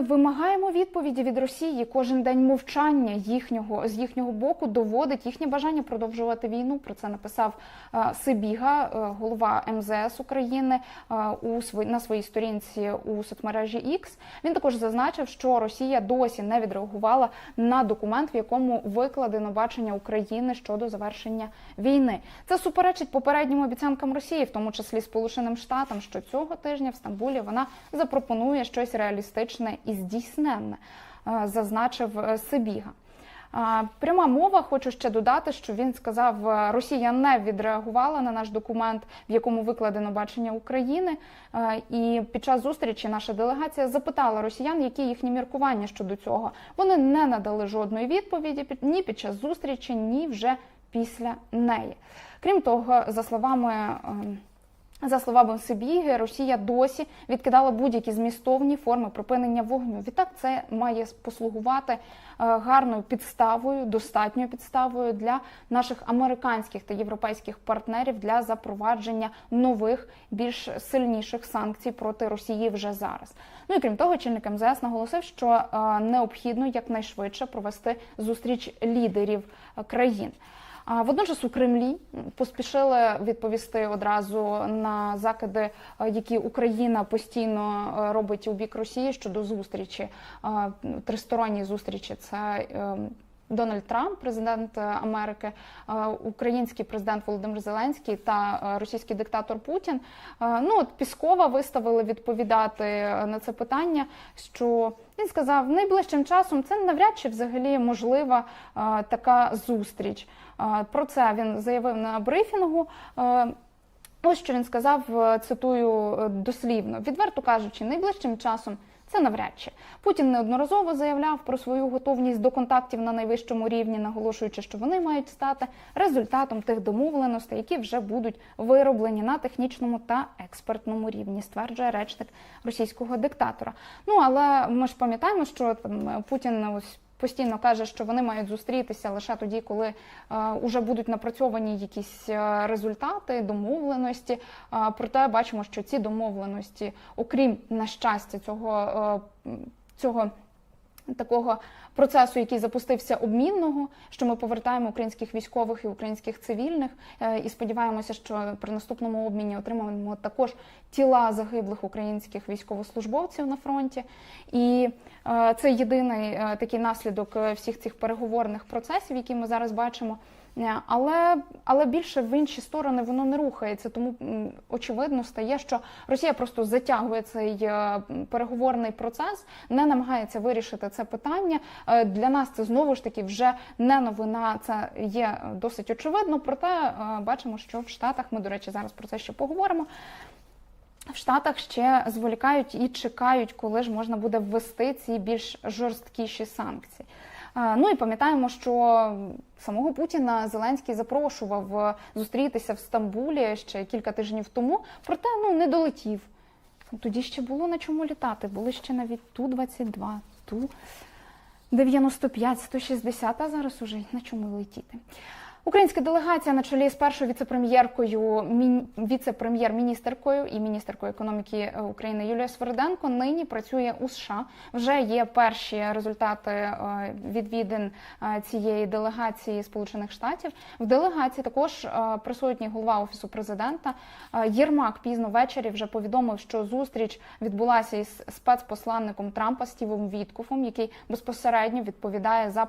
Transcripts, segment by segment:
Вимагаємо відповіді від Росії. Кожен день мовчання їхнього з їхнього боку доводить їхнє бажання продовжувати війну. Про це написав е, Сибіга, е, голова МЗС України, е, у на своїй сторінці у соцмережі X. Він також зазначив, що Росія досі не відреагувала на документ, в якому викладено бачення України щодо завершення війни. Це суперечить попереднім обіцянкам Росії, в тому числі Сполученим Штатам, що цього тижня в Стамбулі вона запропонує щось реалістичне і здійсненне, зазначив е, Сибіга. Пряма мова, хочу ще додати, що він сказав, е, Росія не відреагувала на наш документ, в якому викладено бачення України. Е, І під час зустрічі наша делегація запитала росіян, які їхні міркування щодо цього. Вони не надали жодної відповіді ні під час зустрічі, ні вже після неї. Крім того, за словами. За словами Сибіги, Росія досі відкидала будь-які змістовні форми припинення вогню. Відтак це має послугувати е, гарною підставою, достатньою підставою для наших американських та європейських партнерів для запровадження нових, більш сильніших санкцій проти Росії вже зараз. Ну і крім того, чільник МЗС наголосив, що е, необхідно якнайшвидше провести зустріч лідерів е, країн. Водночас у Кремлі поспішили відповісти одразу на закиди, е, які Україна постійно е, робить у бік Росії щодо зустрічі е, тристоронньої зустрічі. Це е, Дональд Трамп, президент Америки, український президент Володимир Зеленський та російський диктатор Путін. Ну от Піскова виставили відповідати на це питання. Що він сказав, найближчим часом це навряд чи взагалі можлива така зустріч. Е, Про це він заявив на брифінгу. Е, Ось що він сказав, е, цитую е, дослівно, відверто кажучи, найближчим часом це навряд чи Путін неодноразово заявляв про свою готовність до контактів на найвищому рівні, наголошуючи, що вони мають стати результатом тих домовленостей, які вже будуть вироблені на технічному та експертному рівні, стверджує речник російського диктатора. Ну але ми ж пам'ятаємо, що там Путін ось. Постійно каже, що вони мають зустрітися лише тоді, коли вже будуть напрацьовані якісь е, результати, домовленості. Е, проте бачимо, що ці домовленості, окрім на щастя, цього, е, цього такого процесу, який запустився обмінного, що ми повертаємо українських військових і українських цивільних, е, і сподіваємося, що при наступному обміні отримаємо також тіла загиблих українських військовослужбовців на фронті. І е, це єдиний е, такий наслідок всіх цих переговорних процесів, які ми зараз бачимо. Е, Але, але більше в інші сторони воно не рухається. Тому очевидно стає, що Росія просто затягує цей е, переговорний процес, не намагається вирішити це питання. Е, Для нас це знову ж таки вже не новина. Це є досить очевидно. Проте бачимо, що в Штатах ми, до речі, зараз про це ще поговоримо. В Штатах ще зволікають і чекають, коли ж можна буде ввести ці більш жорсткіші санкції. Ну і пам'ятаємо, що самого Путіна Зеленський запрошував е, зустрітися в Стамбулі ще кілька тижнів тому, проте ну не долетів. Тоді ще було на чому літати. Були ще навіть Ту-22, Ту-95, 160, а зараз уже на чому летіти. Українська делегація на чолі з першою віцепрем'єркою, мін- віце-прем'єр-міністеркою і міністеркою економіки України Юлією Свериденко нині працює у США. Вже є перші результати е, відвідин е, цієї делегації Сполучених Штатів. В делегації також е, присутній голова офісу президента Єрмак пізно ввечері вже повідомив, що зустріч відбулася із спецпосланником Трампа Стівом Віткофом, який безпосередньо відповідає за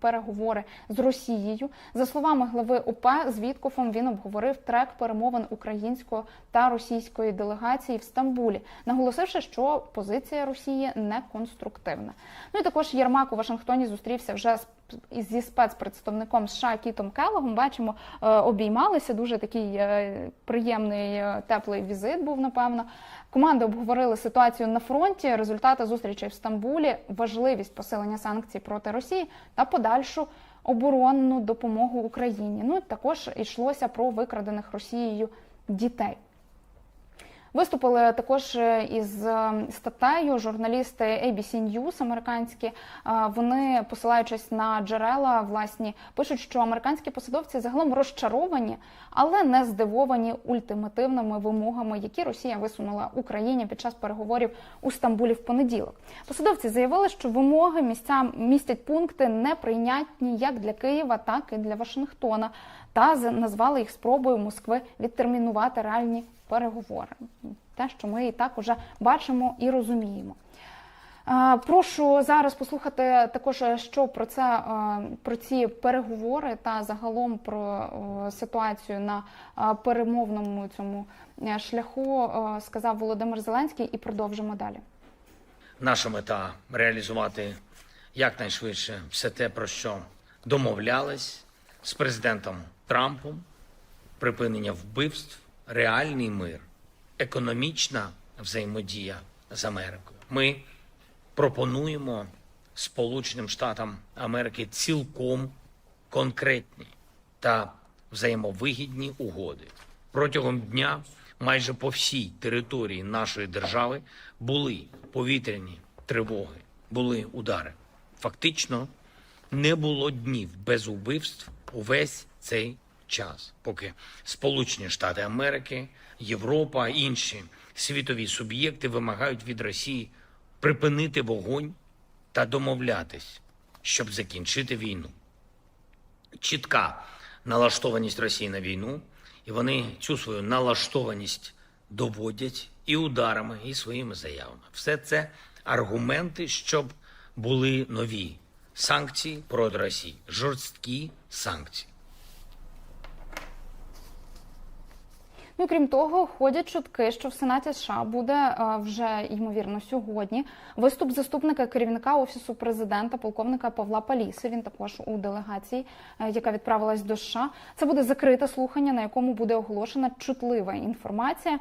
переговори з Росією. За словами глави ОП, з Віткофом він обговорив трек перемовин української та російської делегації в Стамбулі, наголосивши, що позиція Росії не конструктивна. Ну і також Єрмак у Вашингтоні зустрівся вже з зі спецпредставником США Кітом Келлогом. Бачимо, е, обіймалися. Дуже такий е, приємний е, теплий візит був, напевно. Команди обговорили ситуацію на фронті, результати зустрічей в Стамбулі, важливість посилення санкцій проти Росії та подальшу оборонну допомогу Україні. Ну також йшлося про викрадених Росією дітей. Виступили також е, із е, статтею журналісти ABC News американські. Е, Вони, посилаючись на джерела, власні пишуть, що американські посадовці загалом розчаровані, але не здивовані ультимативними вимогами, які Росія висунула Україні під час переговорів у Стамбулі в понеділок. Посадовці заявили, що вимоги місця містять пункти неприйнятні як для Києва, так і для Вашингтона, та назвали їх спробою Москви відтермінувати реальні переговори. Те, що ми і так уже бачимо і розуміємо. Прошу зараз послухати також, що про це е, про ці переговори та загалом про е, ситуацію на е, перемовному цьому шляху сказав Володимир Зеленський, і продовжимо далі. Наша мета реалізувати якнайшвидше все те, про що домовлялись з президентом Трампом, припинення вбивств, реальний мир, економічна взаємодія з Америкою. Ми пропонуємо Сполученим Штатам Америки цілком конкретні та взаємовигідні угоди. Протягом дня майже по всій території нашої держави були повітряні тривоги, були удари. Фактично не було днів без убивств увесь цей час, поки Сполучені Штати Америки, Європа, інші світові суб'єкти вимагають від Росії припинити вогонь та домовлятись, щоб закінчити війну чітка налаштованість Росії на війну, і вони цю свою налаштованість доводять і ударами, і своїми заявами. Все це аргументи, щоб були нові санкції проти Росії, жорсткі санкції. Ну крім того, ходять чутки, що в Сенаті США буде е, вже ймовірно сьогодні виступ заступника керівника офісу президента, полковника Павла Паліси. Він також у делегації, е, яка відправилась до США. Це буде закрите слухання, на якому буде оголошена чутлива інформація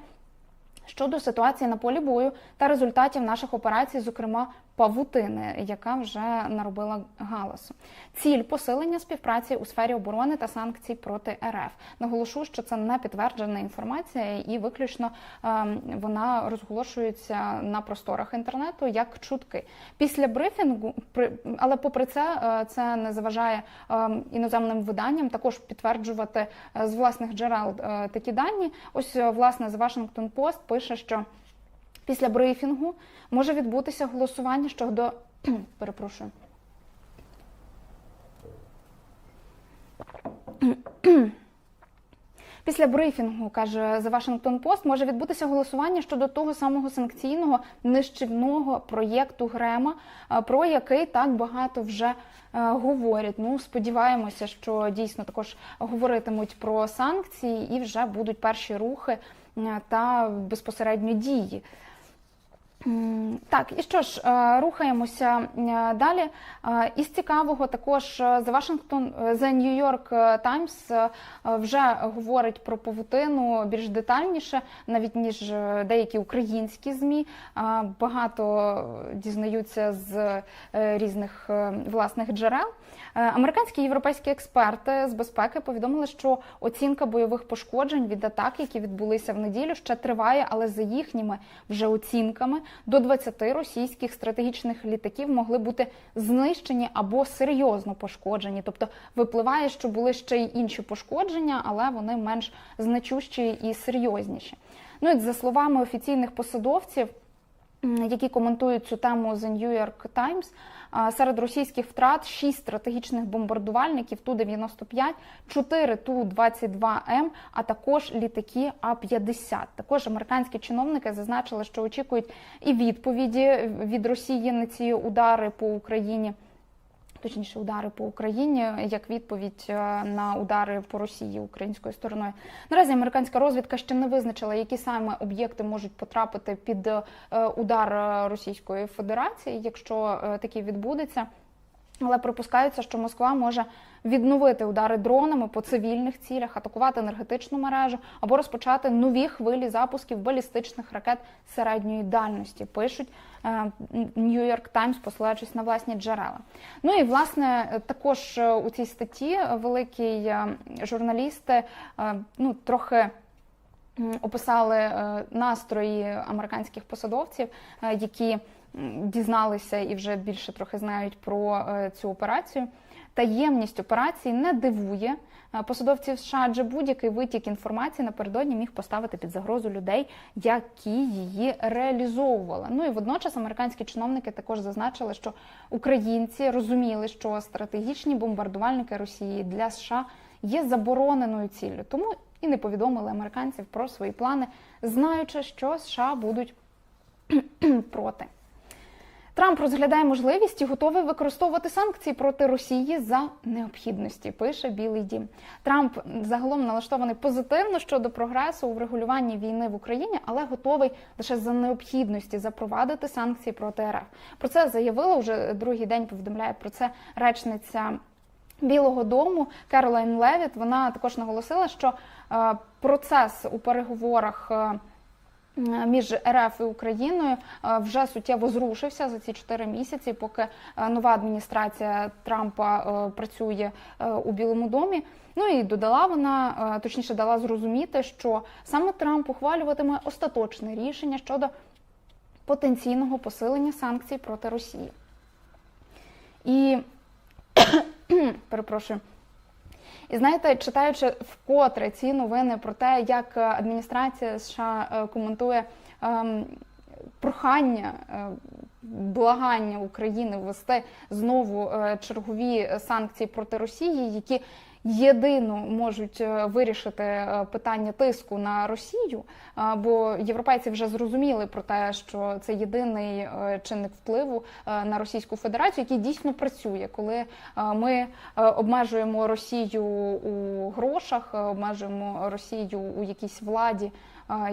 щодо ситуації на полі бою та результатів наших операцій, зокрема павутини, яка вже наробила галасу. Ціль посилення співпраці у сфері оборони та санкцій проти РФ. Наголошу, що це не підтверджена інформація, і виключно ем, вона розголошується на просторах інтернету як чутки. Після брифінгу, при- але попри це, е, це не заважає ем, іноземним виданням також підтверджувати е, з власних джерел е, такі дані. Ось власне The Washington Post пише, що після брифінгу може відбутися голосування щодо перепрошую. Після брифінгу, каже The Washington Post, може відбутися голосування щодо того самого санкційного нищівного проєкту Грема, е, про який так багато вже е, говорять. Ну, сподіваємося, що дійсно також говоритимуть про санкції і вже будуть перші рухи е, та безпосередньо дії. Так, і що ж, е, рухаємося е, далі. Е, Із цікавого також The Washington, The New York Times вже говорить про павутину більш детальніше, навіть ніж деякі українські змі. Багато дізнаються з різних власних джерел. Американські і європейські експерти з безпеки повідомили, що оцінка бойових пошкоджень від атак, які відбулися в неділю, ще триває, але за їхніми вже оцінками до 20 російських стратегічних літаків могли бути знищені або серйозно пошкоджені. Тобто випливає, що були ще й інші пошкодження, але вони менш значущі і серйозніші. Ну і за словами офіційних посадовців. Які коментують цю тему The New York Times, серед російських втрат 6 стратегічних бомбардувальників Ту-95, 4 Ту-22М, а також літаки А-50. Також американські чиновники зазначили, що очікують і відповіді від Росії на ці удари по Україні. Точніше, удари по Україні як відповідь е, на удари по Росії українською стороною. Наразі американська розвідка ще не визначила, які саме об'єкти можуть потрапити під е, удар е, Російської Федерації, якщо такий відбудеться. Але припускається, що Москва може відновити удари дронами по цивільних цілях, атакувати енергетичну мережу або розпочати нові хвилі запусків балістичних ракет середньої дальності. Пишуть е, New York Times, посилаючись на власні джерела. Ну і власне також е, у цій статті великий е, журналісти ну трохи описали настрої американських посадовців, які дізналися і вже більше трохи знають про е, цю операцію. Таємність операції не дивує е, посадовців США, адже будь-який витік інформації напередодні міг поставити під загрозу людей, які її реалізовували. Ну і водночас американські чиновники також зазначили, що українці розуміли, що стратегічні бомбардувальники Росії для США є забороненою ціллю, тому і не повідомили американців про свої плани, знаючи, що США будуть проти. Трамп розглядає можливість і готовий використовувати санкції проти Росії за необхідності. Пише Білий Дім. Трамп загалом налаштований позитивно щодо прогресу у врегулюванні війни в Україні, але готовий лише за необхідності запровадити санкції проти РФ. Про це заявила вже другий день. Повідомляє про це речниця. Білого Дому Керолайн Левіт вона також наголосила, що е, процес у переговорах е, між РФ і Україною е, вже суттєво зрушився за ці чотири місяці, поки е, нова адміністрація Трампа е, працює у Білому домі. Ну і додала вона, точніше, дала зрозуміти, що саме Трамп ухвалюватиме остаточне рішення щодо потенційного посилення санкцій проти Росії. І перепрошую. І знаєте, читаючи вкотре ці новини про те, як е, адміністрація США е, коментує ем, прохання, Ем, благання України ввести знову е, чергові санкції проти Росії, які єдино можуть е, вирішити е, питання тиску на Росію, е, бо європейці вже зрозуміли про те, що це єдиний чинник впливу на Російську Федерацію, який дійсно працює, коли ми обмежуємо Росію у грошах, обмежуємо Росію у якійсь владі.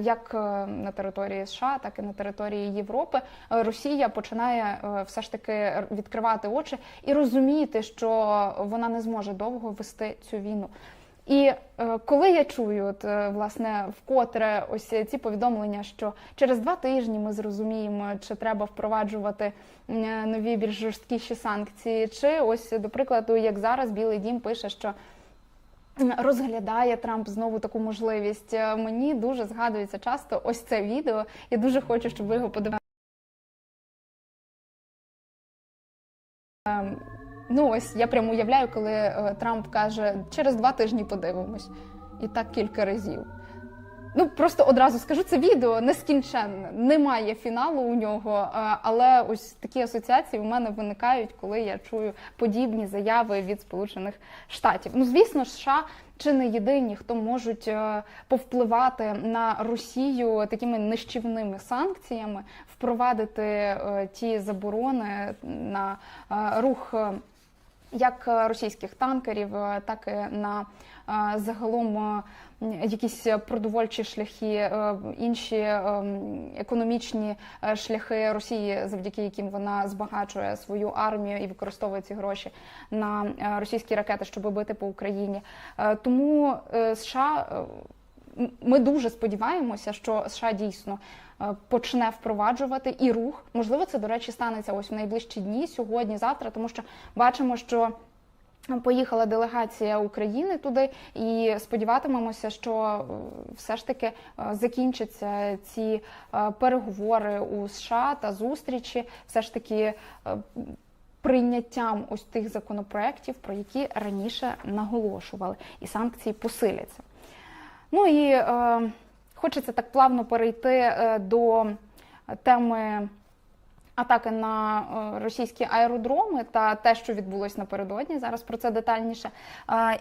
Як на території США, так і на території Європи, Росія починає все ж таки відкривати очі і розуміти, що вона не зможе довго вести цю війну. І е, коли я чую, от, е, власне, вкотре ось ці повідомлення, що через два тижні ми зрозуміємо, чи треба впроваджувати е, нові більш жорсткіші санкції, чи ось до прикладу, як зараз Білий Дім пише, що розглядає Трамп знову таку можливість. Е, Мені дуже згадується часто ось це відео. Я дуже хочу, щоб ви його подивилися. Ну, ось я прямо уявляю, коли е, Трамп каже, через два тижні подивимось. І так кілька разів. Ну, просто одразу скажу, це відео нескінченне, немає фіналу у нього. е, Але ось такі асоціації у мене виникають, коли я чую подібні заяви від Сполучених Штатів. Ну, звісно, США чи не єдині, хто можуть е, повпливати на Росію такими нищівними санкціями, впровадити ті заборони на рух. Як е, російських танкерів, е, так і на е, загалом якісь продовольчі шляхи, інші економічні шляхи Росії, завдяки яким вона збагачує свою армію і використовує ці гроші на російські ракети, щоб бити по Україні. Тому США. Ми дуже сподіваємося, що США дійсно е, почне впроваджувати і рух. Можливо, це до речі станеться ось в найближчі дні, сьогодні, завтра, тому що бачимо, що. Поїхала делегація України туди, і сподіватимемося, що е, все ж таки е, закінчаться ці переговори у США та зустрічі, все ж таки прийняттям ось тих законопроєктів, про які раніше наголошували, і санкції посиляться. Ну і е, хочеться так плавно перейти е, до теми атаки на е, російські аеродроми та те, що відбулось напередодні. Зараз про це детальніше.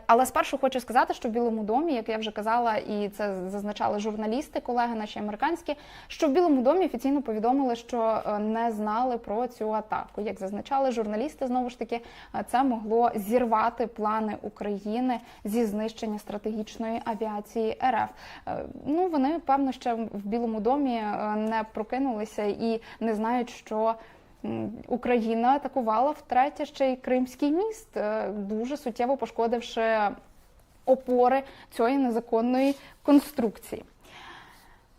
Але спершу хочу сказати, що в Білому домі, як я вже казала, і це зазначали журналісти, колеги наші американські, що в Білому домі офіційно повідомили, що е, не знали про цю атаку. Як зазначали журналісти, знову ж таки, е, це могло зірвати плани України зі знищення стратегічної авіації РФ. Ну вони певно ще в Білому домі не прокинулися і не знають, що Україна атакувала втретє ще й Кримський міст, е, дуже суттєво пошкодивши опори цієї незаконної конструкції.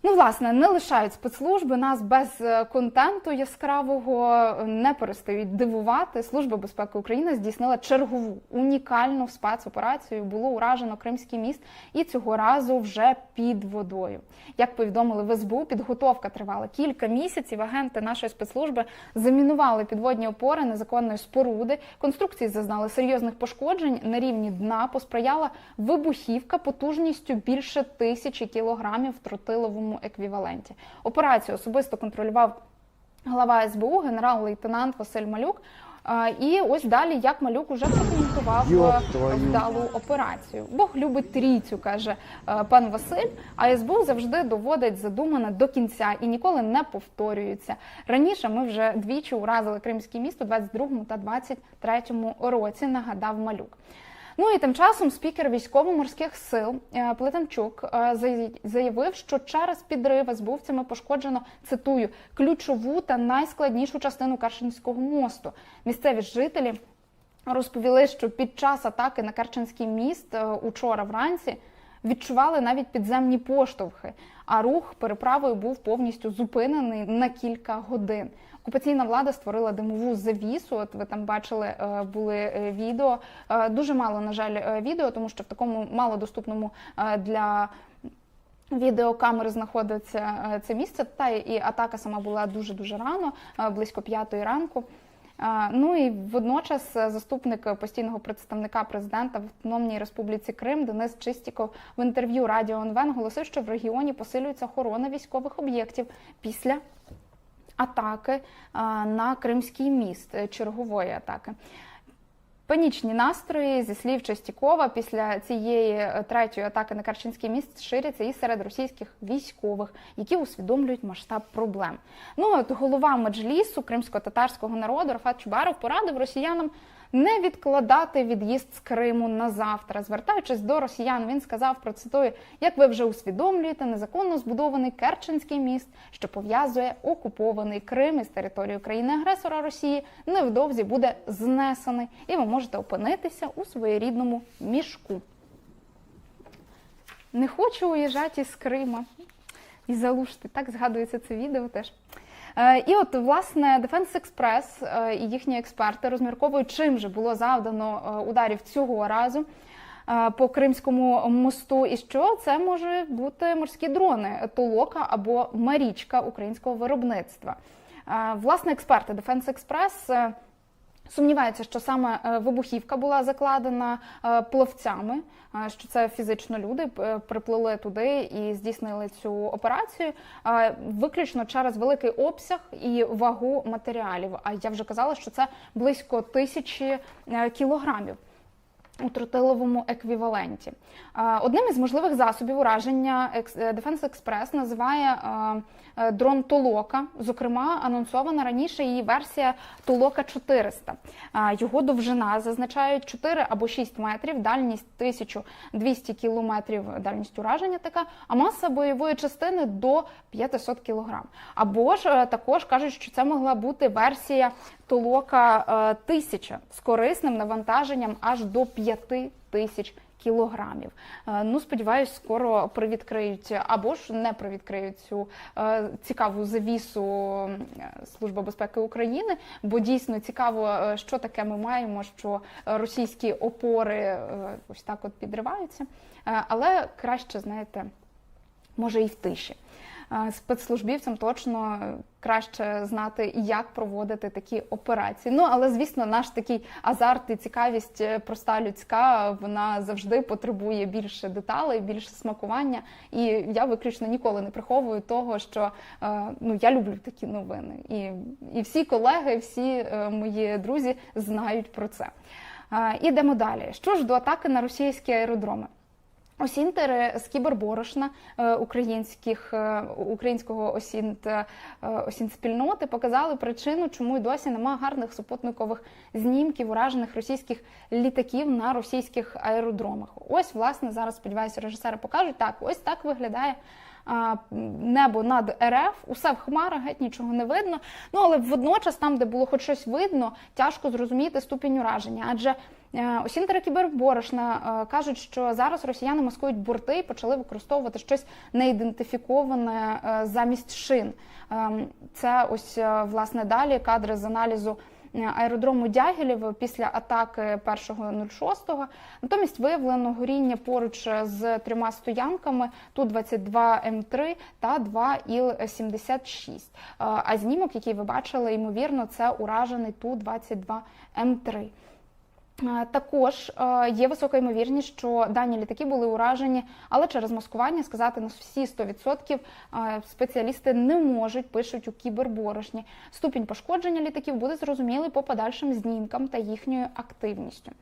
Ну, власне, не лишають спецслужби нас без е, контенту яскравого, е, не перестають дивувати. Служба безпеки України здійснила чергову унікальну спецоперацію. Було уражено Кримський міст, і цього разу вже під водою. Як повідомили в СБУ, підготовка тривала кілька місяців. Агенти нашої спецслужби замінували підводні опори незаконної споруди. Конструкції зазнали серйозних пошкоджень. На рівні дна посприяла вибухівка потужністю більше тисячі кілограмів тротиловому еквіваленті. Операцію особисто контролював глава СБУ генерал-лейтенант Василь Малюк. І ось далі, як Малюк уже прокоментував е, вдалу операцію. Бог любить трійцю, каже е, пан Василь. А СБУ завжди доводить задумане до кінця і ніколи не повторюється. Раніше ми вже двічі уразили Кримське місто у 22-му та 23-му році. Нагадав Малюк. Ну і тим часом спікер військово-морських сил е, Плетенчук е, заявив, що через підрив СБУвцями пошкоджено цитую ключову та найскладнішу частину Керченського мосту. Місцеві жителі розповіли, що під час атаки на Керченський міст е, учора вранці відчували навіть підземні поштовхи, а рух переправою був повністю зупинений на кілька годин. Окупаційна влада створила димову завісу. От ви там бачили, е, були е, відео. Е, Дуже мало, на жаль, відео, тому що в такому малодоступному для відеокамери знаходиться це місце. Та і атака сама була дуже дуже рано, близько п'ятої ранку. Ну і водночас заступник постійного представника президента в Автономній Республіці Крим Денис Чистіков в інтерв'ю Радіо НВ наголосив, що в регіоні посилюється охорона військових об'єктів після атаки е, на Кримський міст, е, чергової атаки. Панічні настрої зі слів Частікова після цієї е, третьої атаки на Керченський міст ширяться і серед російських військових, які усвідомлюють масштаб проблем. Ну от голова меджлісу кримсько-татарського народу Рафат Чубаров порадив росіянам не відкладати від'їзд з Криму на завтра. Звертаючись до росіян, він сказав процитую, як ви вже усвідомлюєте, незаконно збудований Керченський міст, що пов'язує окупований Крим із територією країни-агресора Росії, невдовзі буде знесений, і ви можете опинитися у своєрідному мішку. Не хочу уїжджати із Крима і залушити. Так згадується це відео теж. Е, І от власне Defense Express е, і їхні експерти розмірковують, чим же було завдано е, ударів цього разу по Кримському мосту, і що це може бути морські дрони Толока або Марічка українського виробництва. Власне, експерти Defense Express Сумніваються, що саме е, вибухівка була закладена е, пловцями, е, що це фізично люди приплили туди і здійснили цю операцію, виключно через великий обсяг і вагу матеріалів. А я вже казала, що це близько тисячі кілограмів. У тротиловому еквіваленті. Одним із можливих засобів ураження е, Defense Express називає е, дрон Толока. Зокрема, анонсована раніше її версія Толока 400. Е, Його довжина зазначають 4 або 6 метрів, дальність 1200 кілометрів, дальність ураження така, а маса бойової частини до 500 кілограм. Або ж е, також кажуть, що це могла бути версія Толока е, 1000 з корисним навантаженням аж до 5 тисяч кілограмів. Е, Ну, сподіваюсь, скоро привідкриють або ж не привідкриють цю е, цікаву завісу Служба безпеки України, бо дійсно цікаво, що таке ми маємо, що російські опори ось так от підриваються. Але краще, знаєте, може і в тиші. Спецслужбівцям точно краще знати, як проводити такі операції. Ну але звісно, наш такий азарт і цікавість е, проста людська, вона завжди потребує більше деталей, більше смакування. І я виключно ніколи не приховую того, що е, ну я люблю такі новини, і, і всі колеги, всі е, мої друзі знають про це. Ідемо далі. Що ж до атаки на російські аеродроми? Осінтери з кіберборошна е, українських е, українського осінт е, осінспільноти показали причину, чому й досі нема гарних супутникових знімків уражених російських літаків на російських аеродромах. Ось, власне, зараз сподіваюся, режисери покажуть так. Ось так виглядає небо над РФ, усе в хмарах, геть нічого не видно. Ну але водночас, там, де було хоч щось видно, тяжко зрозуміти ступінь ураження. Адже е, осінтери кіберборошна е, кажуть, що зараз росіяни маскують борти і почали використовувати щось неідентифіковане е, замість шин. Ем, Це ось е, власне далі кадри з аналізу е, аеродрому Дягілєв після атаки 1.06. Натомість виявлено горіння поруч з трьома стоянками Ту-22М3 та 2 Іл-76. Е, А знімок, який ви бачили, ймовірно, це уражений Ту-22М3. Е, Також е, є висока ймовірність, що дані літаки були уражені, але через маскування сказати на всі 100% е, спеціалісти не можуть, пишуть у кіберборошні. Ступінь пошкодження літаків буде зрозумілий по подальшим знімкам та їхньою активністю.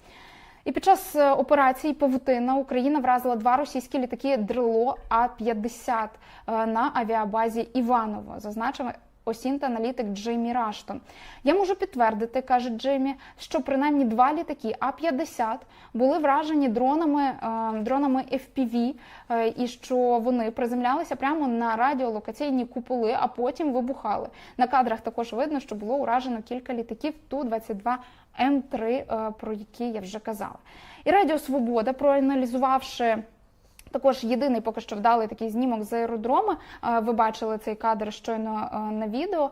І під час е, операції Павутина Україна вразила два російські літаки Дрило А-50 е, на авіабазі Іваново, зазначив осінт-аналітик Джеймі Раштон. Я можу підтвердити, каже Джеймі, що принаймні два літаки А-50 були вражені дронами, е, дронами FPV, е, і що вони приземлялися прямо на радіолокаційні куполи, а потім вибухали. На кадрах також видно, що було уражено кілька літаків Ту-22 М3, е, про які я вже казала. І Радіо Свобода, проаналізувавши також єдиний поки що вдалий такий знімок з аеродрома. е, Ви бачили цей кадр щойно е, на відео.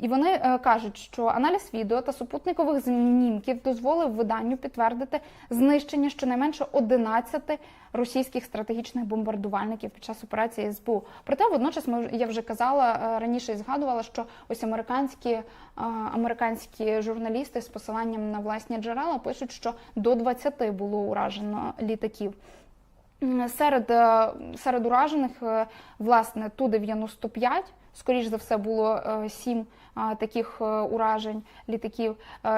І вони е, кажуть, що аналіз відео та супутникових знімків дозволив виданню підтвердити знищення щонайменше 11 російських стратегічних бомбардувальників під час операції СБУ. Проте водночас я вже казала раніше і згадувала, що ось американські, американські журналісти з посиланням на власні джерела пишуть, що до 20 було уражено літаків. Серед, е, серед уражених, е, власне, Ту-95, скоріш за все, було е, сім е, таких е, уражень літаків,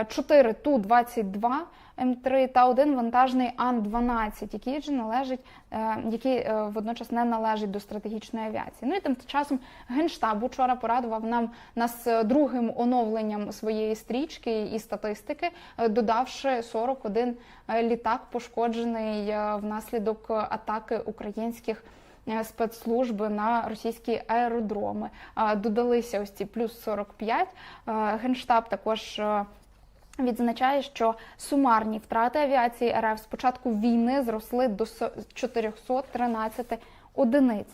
чотири Ту-22 М3 та один вантажний Ан-12, який же належить, який водночас не належить до стратегічної авіації. Ну і тим часом Генштаб учора порадував нам нас другим оновленням своєї стрічки і статистики, додавши 41 е, літак, пошкоджений внаслідок атаки українських. Е, Спецслужб на російські аеродроми додалися ось ці плюс 45. Е, Генштаб також е, відзначає, що сумарні втрати авіації РФ з початку війни зросли до 413 одиниць.